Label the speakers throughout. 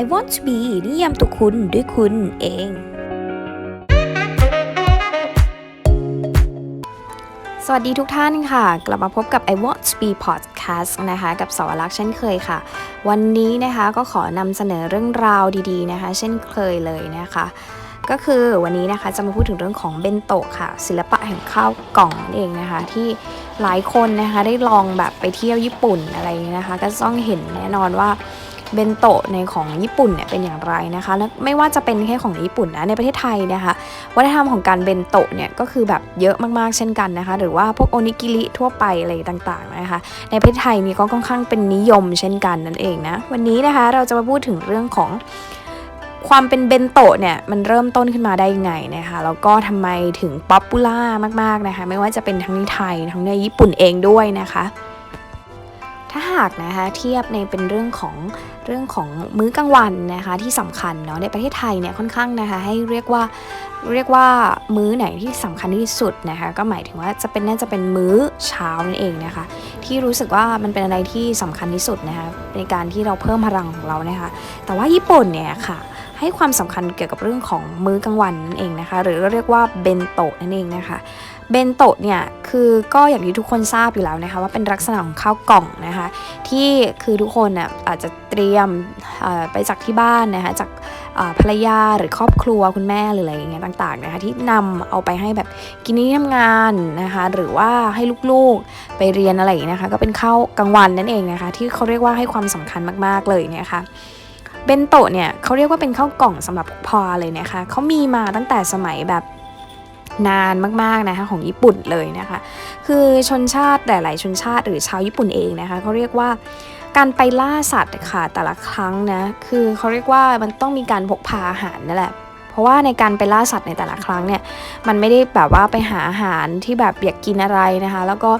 Speaker 1: I want to be นิยามตัวคุณด้วยคุณเอง สวัสดีทุกท่านค่ะ กลับมาพบกับ I Want to Be Podcast นะคะ กับสวรักษ์เช่นเคยค่ะ วันนี้นะคะก็ขอนำเสนอเรื่องราวดีๆนะคะ เช่นเคยเลยนะคะ ก็คือวันนี้นะคะจะมาพูดถึงเรื่องของเบนโตะค่ะ ศิลปะแห่งข้าวกล่องนั่นเองนะคะ ที่หลายคนนะคะได้ลองแบบไปเที่ยวญี่ปุ่นอะไรนะคะ ก็ต้องเห็นแน่นอนว่า เบนโตะในของญี่ปุ่นเนี่ยเป็นอย่างไรนะคะแล้วไม่ว่าจะเป็นแค่ของญี่ปุ่นนะในประเทศไทยนะคะวัฒนธรรมของการเบนโตะเนี่ยก็คือแบบเยอะมากๆเช่นกันนะคะหรือว่าพวกโอนิกิริทั่วไปอะไรต่างๆนะคะในประเทศไทยนี่ก็ค่อนข้างเป็นนิยมเช่นกันนั่นเองนะวันนี้นะคะเราจะมาพูดถึงเรื่องของความเป็นเบนโตะเนี่ยมันเริ่มต้นขึ้นมาได้ยังไงนะคะแล้วก็ทำไมถึงป๊อปปูล่ามากๆนะคะไม่ว่าจะเป็นทั้งในไทยทั้งในญี่ปุ่นเองด้วยนะคะ ถ้าหากนะคะเทียบในเป็นเรื่องของเรื่องของมื้อกลางวันนะคะที่สำคัญเนาะในประเทศไทยเนี่ยค่อนข้างนะคะให้เรียกว่าเรียกว่ามื้อไหนที่สำคัญที่สุดนะคะก็หมายถึงว่าจะเป็นน่าจะเป็นมื้อเช้านั่นเองนะคะที่รู้สึกว่ามันเป็นอะไรที่สำคัญที่สุดนะคะในการที่เราเพิ่มพลังของเรานะคะแต่ว่าญี่ปุ่นเนี่ยค่ะให้ความสำคัญเกี่ยวกับเรื่องของมื้อกลางวันนั่นเองนะคะหรือเรียกว่าเบนโตะนั่นเองนะคะ เบนโตะเนี่ยคือก็อย่างที่ทุกคนทราบอยู่แล้วนะคะว่าเป็นลักษณะของข้าวกล่องนะคะที่คือทุกคนน่ะอาจจะเตรียมไปจากที่บ้านนะคะจากภรรยาหรือครอบครัวคุณแม่หรืออะไรอย่างเงี้ยต่างๆนะคะที่นำเอาไปให้แบบกินที่ทำงานนะคะหรือว่าให้ลูกๆไปเรียนอะไรอย่างเงี้ยนะคะก็เป็นข้าวกลางวันนั่นเองนะคะที่เขาเรียกว่าให้ความสำคัญมากๆเลยเนี่ยค่ะเบนโตะเนี่ยเขาเรียกว่าเป็นข้าวกล่องสำหรับพอเลยนะคะเขามีมาตั้งแต่สมัยแบบ นานมากๆนะคะของญี่ปุ่นเลยนะคะ คือชนชาติหลายๆชนชาติหรือชาวญี่ปุ่นเองนะคะเขาเรียกว่าการไปล่าสัตว์ค่ะแต่ละครั้งนะคือเขาเรียกว่ามันต้องมีการพกพาอาหารนั่นแหละเพราะว่าในการไปล่าสัตว์ในแต่ละครั้งเนี่ยมันไม่ได้แบบว่าไปหาอาหารที่แบบอยากกินอะไรนะคะ แล้วก็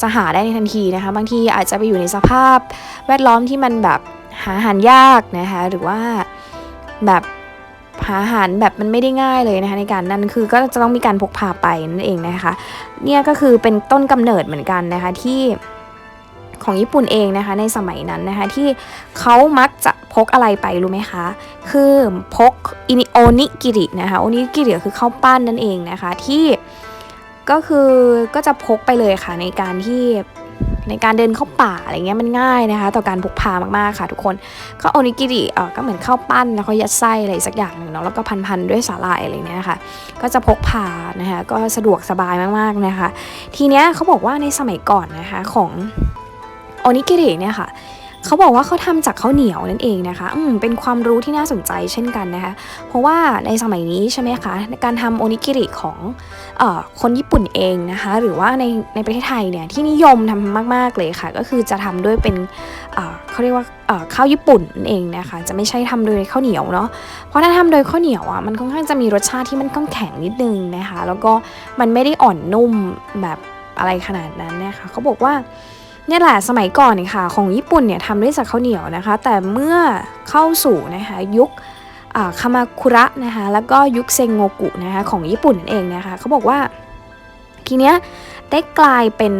Speaker 1: จะหาได้ในทันทีนะคะ บางทีอาจจะไปอยู่ในสภาพ แวดล้อมที่มันแบบหาอาหารยากนะคะ หรือว่าแบบ หาอาหารแบบมันไม่ได้ง่ายเลยนะคะในการนั้นคือก็จะต้องมีการพกพาไปนั่นเองนะคะเนี่ยก็คือเป็นต้นกำเนิดเหมือนกันนะคะที่ของญี่ปุ่นเองนะคะในสมัยนั้นนะคะที่เขามักจะพกอะไรไปรู้ไหมคะ คือพกอินิโอนิกิรินะคะโอนิกิริคือข้าวปั้นนั่นเองนะคะที่ก็คือก็จะพกไปเลยค่ะในการที่ ในการเดินเข้าป่าอะไรเงี้ยมันง่ายนะคะ ต่อการพกพามากๆค่ะทุกคนก็โอนิกิริเออก็เหมือนข้าวปั้นแล้วก็ยัดไส้อะไรสักอย่างหนึ่งเนาะแล้วก็พันๆด้วยสาหร่ายอะไรเนี้ยค่ะ ก็จะพกพานะคะก็สะดวกสบายมากๆนะคะ ทีเนี้ยเขาบอกว่าในสมัยก่อนนะคะของโอนิกิริเนี่ยค่ะ เขาบอกว่าเขาทำจากข้าวเหนียวนั่นเองนะคะอืมเป็นความรู้ที่น่าสนใจเช่นกันนะคะ เพราะว่าในสมัยนี้ใช่ไหมคะในการทำโอนิกิริของออคนญี่ปุ่นเองนะคะ หรือว่าในในประเทศไทยเนี่ยที่นิยมทำมาก ๆเลยค่ะ ก็คือจะทำด้วยเป็นเขาเรียกว่าข้าวญี่ปุ่นนั่นเองนะคะ จะไม่ใช่ทำโดยข้าวเหนียวเนาะเพราะถ้าทำโดยข้าวเหนียวอะมันค่อนข้างจะมีรสชาติที่มันค่อนแข็งนิดนึงนะคะ แล้วก็มันไม่ได้อ่อนนุ่มแบบอะไรขนาดนั้นนะคะเขาบอกว่า เนี่ยแหละสมัยก่อนเนี่ยค่ะของญี่ปุ่นเนี่ยทำด้วยจากข้าวเหนียวนะคะ แต่เมื่อเข้าสู่นะคะยุคคามาคุระนะคะแล้วก็ยุคเซงโงกุนะคะของญี่ปุ่นนั่นเองนะคะเขาบอกว่าทีเนี้ยได้กลายเป็น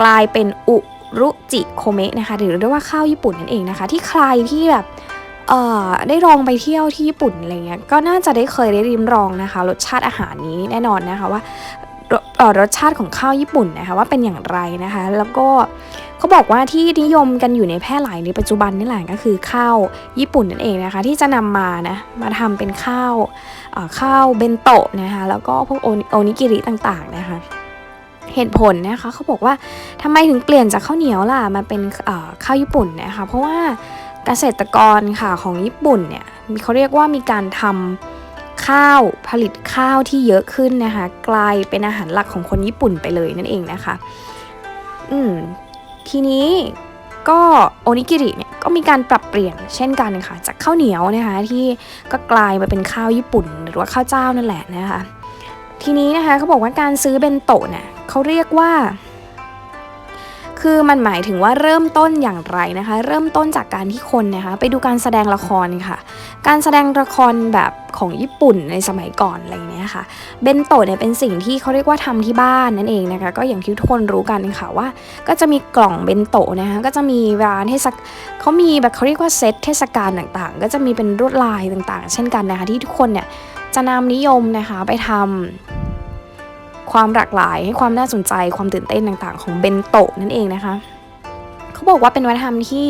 Speaker 1: กลายเป็นอุรุจิโคเมะนะคะหรือเรียกว่าข้าวญี่ปุ่นนั่นเองนะคะ ที่ใครที่แบบได้ลองไปเที่ยวที่ญี่ปุ่นอะไรเงี้ยก็น่าจะได้เคยได้ริมรองนะคะ รสชาติอาหารนี้แน่นอนนะคะว่า รสชาติของข้าวญี่ปุ่นนะคะว่าเป็นอย่างไรนะคะ แล้วก็เขาบอกว่าที่นิยมกันอยู่ในแพร่หลายในปัจจุบันนี่แหละก็คือข้าวญี่ปุ่นนั่นเองนะคะ ที่จะนำมานะมาทำเป็นข้าวข้าวเบนโตะนะคะแล้วก็พวกโอนิกิริต่างๆนะคะเหตุผลนะคะเขาบอกว่าทำไมถึงเปลี่ยนจากข้าวเหนียวล่ะมาเป็นข้าวญี่ปุ่นนะคะเพราะว่าเกษตรกรค่ะของญี่ปุ่นเนี่ยเขาเรียกว่ามีการทำ ข้าวผลิตข้าวที่เยอะขึ้นนะคะ กลายเป็นอาหารหลักของคนญี่ปุ่นไปเลยนั่นเองนะคะ อืมทีนี้ก็โอนิกิริเนี่ยก็มีการปรับเปลี่ยนเช่นกันค่ะ จากข้าวเหนียวนะคะที่ก็กลายมาเป็นข้าวญี่ปุ่น หรือว่าข้าวเจ้านั่นแหละนะคะ ทีนี้นะคะเขาบอกว่าการซื้อเบนโตะเนี่ยเขาเรียกว่า คือมันหมายถึงว่าเริ่มต้นอย่างไรนะคะ เริ่มต้นจากการที่คนนะคะ ไปดูการแสดงละครค่ะ การแสดงละครแบบของญี่ปุ่นในสมัยก่อนอะไรเนี้ยค่ะเบนโตะเนี่ยเป็นสิ่งที่เขาเรียกว่าทำที่บ้านนั่นเองนะคะก็อย่างที่ทุกคนรู้กันค่ะว่า ก็จะมีกล่องเบนโตะนะคะก็จะมีร้านเทศกเขามีแบบเขาเรียกว่าเซตเทศกาลต่างๆ ก็จะมีเป็นลวดลายต่างๆ เช่นกันนะคะที่ทุกคนเนี่ยจะนำนิยมนะคะไปทำ ความหลากหลายให้ความน่าสนใจความตื่นเต้นต่างๆ ของเบนโตะนั่นเองนะคะเขาบอกว่าเป็นวัฒนธรรมที่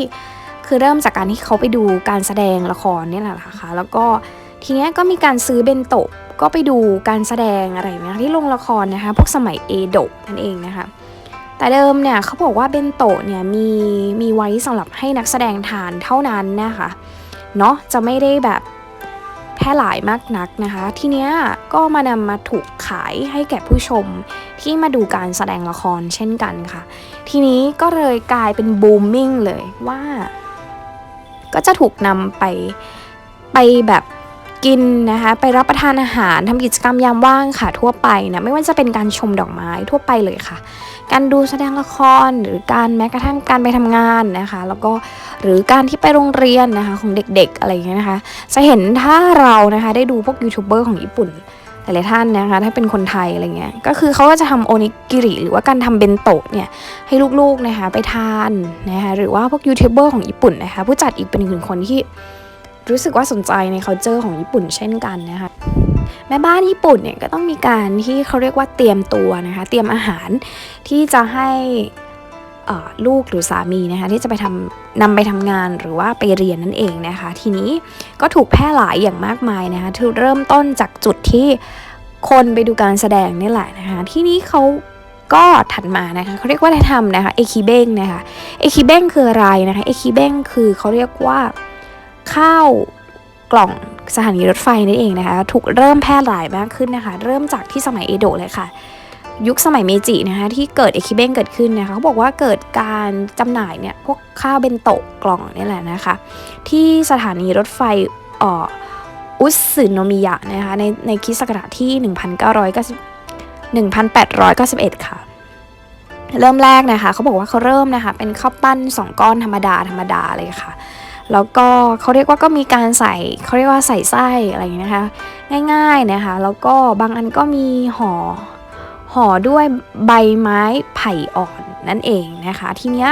Speaker 1: คือเริ่มจากการที่เขาไปดูการแสดงละครเนี่ยแหละค่ะแล้วก็ทีเนี้ยก็มีการซื้อเบนโตะก็ไปดูการแสดงอะไรนะที่โรงละครนะคะพวกสมัยเอโดะนั่นเองนะคะแต่เดิมเนี่ยเขาบอกว่าเบนโตะเนี่ยมีมีไว้สำหรับให้นักแสดงทานเท่านั้นนะคะเนาะจะไม่ได้แบบ พร่หลายมากนักนะคะ ทีเนี้ยก็มานำมาถูกขายให้แก่ผู้ชมที่มาดูการแสดงละครเช่นกันค่ะ ทีนี้ก็เลยกลายเป็นบูมมิ่งเลยว่า ก็จะถูกนำไปไปแบบ กินนะคะไปรับประทานอาหารทำกิจกรรมยามว่างค่ะทั่วไปนะไม่ว่าจะเป็นการชมดอกไม้ทั่วไปเลยค่ะ การดูแสดงละครหรือการแม้กระทั่งการไปทำงานนะคะ แล้วก็หรือการที่ไปโรงเรียนนะคะของเด็กๆอะไรอย่างเงี้ยนะคะ จะเห็นถ้าเรานะคะได้ดูพวกยูทูบเบอร์ของญี่ปุ่นหลายๆท่านนะคะถ้าเป็นคนไทยอะไรเงี้ยก็คือเขาก็จะทำโอนิกิริหรือว่าการทำเบนโตะเนี่ยให้ลูกๆนะคะไปทานนะคะหรือว่าพวกยูทูบเบอร์ของญี่ปุ่นนะคะผู้จัดอีกเป็นหนึ่งคนที่ รู้สึกว่าสนใจใน culture ของญี่ปุ่นเช่นกันนะคะแม่บ้านญี่ปุ่นเนี่ยก็ต้องมีการที่เขาเรียกว่าเตรียมตัวนะคะเตรียมอาหารที่จะให้ลูกหรือสามีนะคะที่จะไปทำนำไปทำงานหรือว่าไปเรียนนั่นเองนะคะ ทีนี้ก็ถูกแพร่หลายอย่างมากมายนะคะที่เริ่มต้นจากจุดที่คนไปดูการแสดงนี่แหละนะคะ ที่นี้เขาก็ถัดมานะคะเขาเรียกว่าทำนะคะเอคิเบงนะคะเอคิเบงคืออะไรนะคะเอคิเบงคือเขาเรียกว่า ข้าวกล่องสถานีรถไฟนั่นเองนะคะ ถูกเริ่มแพร่หลายมากขึ้นนะคะ เริ่มจากที่สมัยเอโดะเลยค่ะ ยุคสมัยเมจินะคะที่เกิดเอคิเบงเกิดขึ้นนะคะเขาบอกว่าเกิดการจำหน่ายเนี่ยพวกข้าวเบนโตะกล่องนี่แหละนะคะ ที่สถานีรถไฟอออุสสึโนมิยะนะคะในในคริสต์ศักราชที่1990 1891 ค่ะ เริ่มแรกนะคะเขาบอกว่าเขาเริ่มนะคะเป็นข้าวปั้น 2 ก้อนธรรมดาธรรมดาเลยค่ะ แล้วก็เขาเรียกว่าก็มีการใส่เขาเรียกว่าใส่ไส้อะไรอย่างนี้นะคะ ง่ายๆนะคะ แล้วก็บางอันก็มีห่อห่อด้วยใบไม้ไผ่อ่อนนั่นเองนะคะ ทีเนี้ย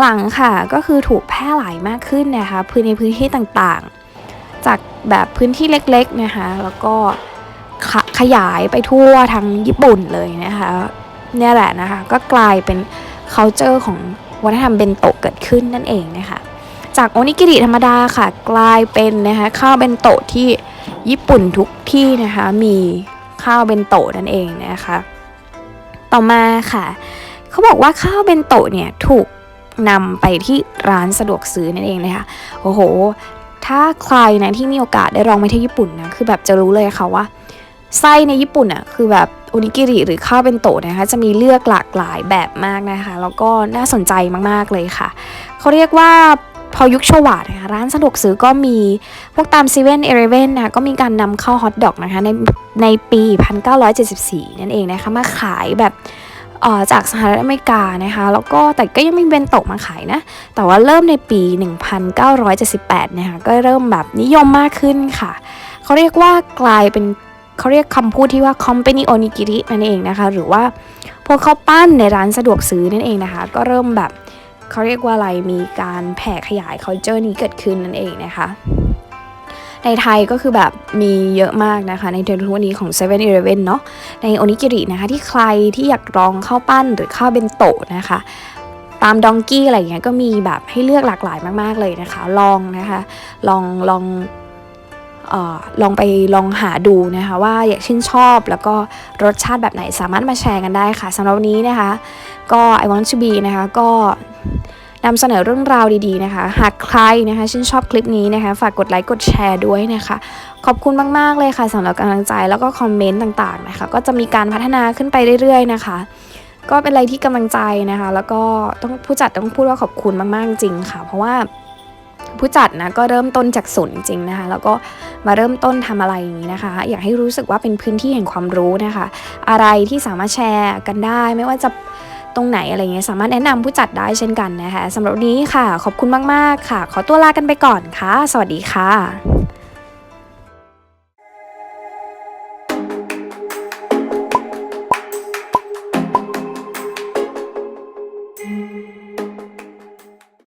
Speaker 1: หลังๆค่ะ ก็คือถูกแพร่หลายมากขึ้นนะคะพื้นในพื้นที่ต่างๆ จากแบบพื้นที่เล็กๆนะคะ แล้วก็ขขยายไปทั่วทั้งญี่ปุ่นเลยนะคะเนี่ยแหละนะคะ ก็กลายเป็น culture ของวัฒนธรรมเบนโตะเกิดขึ้นนั่นเองนะคะ จากโอนิกิริธรรมดาค่ะกลายเป็นนะคะข้าวเบนโตะที่ญี่ปุ่นทุกที่นะคะมีข้าวเบนโตะนั่นเองนะคะต่อมาค่ะ เขาบอกว่าข้าวเบนโตะเนี่ยถูกนำไปที่ร้านสะดวกซื้อนั่นเองนะคะโอ้โห ถ้าใครนะที่มีโอกาสได้ลองไปที่ญี่ปุ่นนะคือแบบจะรู้เลยค่ะว่าไส้ในญี่ปุ่นอะคือแบบโอนิกิริหรือข้าวเบนโตะนะคะจะมีเลือกหลากหลายแบบมากนะคะ แล้วก็น่าสนใจมากๆเลยค่ะ เขาเรียกว่า พอยุคชวาดนะคะร้านสะดวกซื้อก็มีพวกตามเซเว่นเอเลเว่นนะคะก็มีการนำเข้าฮอทดอกนะคะในในปี 1974 นั่นเองนะคะมาขายแบบจากสหรัฐอเมริกานะคะแล้วก็แต่ก็ยังไม่เบนโตะมาขายนะ แต่ว่าเริ่มในปี 1978 นะคะก็เริ่มแบบนิยมมากขึ้นค่ะ เขาเรียกว่ากลายเป็นเขาเรียกคำพูดที่ว่า company onigiri นั่นเองนะคะ หรือว่าพวกข้าวปั้นในร้านสะดวกซื้อนั่นเองนะคะ ก็เริ่มแบบ เขาเรียกว่าอะไรมีการแผ่ขยาย culture นี้เกิดขึ้นนั่นเองนะคะในไทยก็คือแบบมีเยอะมากนะคะ ในเทุกวันนี้ของ7 e เ e ่ e เนาะในโอนิกิรินะคะ ที่ใครที่อยากลองข้าวปั้นหรือข้าวเบนโตะนะคะ ตามดองกี้อะไรเงี้ยก็มีแบบให้เลือกหลากหลายมาก ๆ เลยนะคะ ลองนะคะ ลองลอง ออลองไปลองหาดูนะคะว่าอยากชื่นชอบแล้วก็รสชาติแบบไหนสามารถมาแชร์กันได้ค่ะสำหรับวันนี้นะคะ ก็ I want to be นะคะก็นำเสนอเรื่องราวดีๆนะคะ หากใครนะคะชื่นชอบคลิปนี้นะคะ ฝากกดไลค์กดแชร์ด้วยนะคะ ขอบคุณมากๆเลยค่ะสำหรับกำลังใจแล้วก็คอมเมนต์ต่างๆนะคะ ก็จะมีการพัฒนาขึ้นไปเรื่อยๆนะคะ ก็เป็นอะไรที่กำลังใจนะคะ แล้วก็ต้องผู้จัดต้องพูดว่าขอบคุณมากๆจริงค่ะ เพราะว่า ผู้จัดนะก็เริ่มต้นจากศูนย์จริงนะคะ แล้วก็มาเริ่มต้นทำอะไรอย่างนี้นะคะ อยากให้รู้สึกว่าเป็นพื้นที่แห่งความรู้นะคะ อะไรที่สามารถแชร์กันได้ ไม่ว่าจะตรงไหนอะไรเงี้ยสามารถแนะนำผู้จัดได้เช่นกันนะคะสำหรับนนี้ค่ะ ขอบคุณมาก ๆ ค่ะ ขอตัวลากันไปก่อนค่ะ สวัสดีค่ะ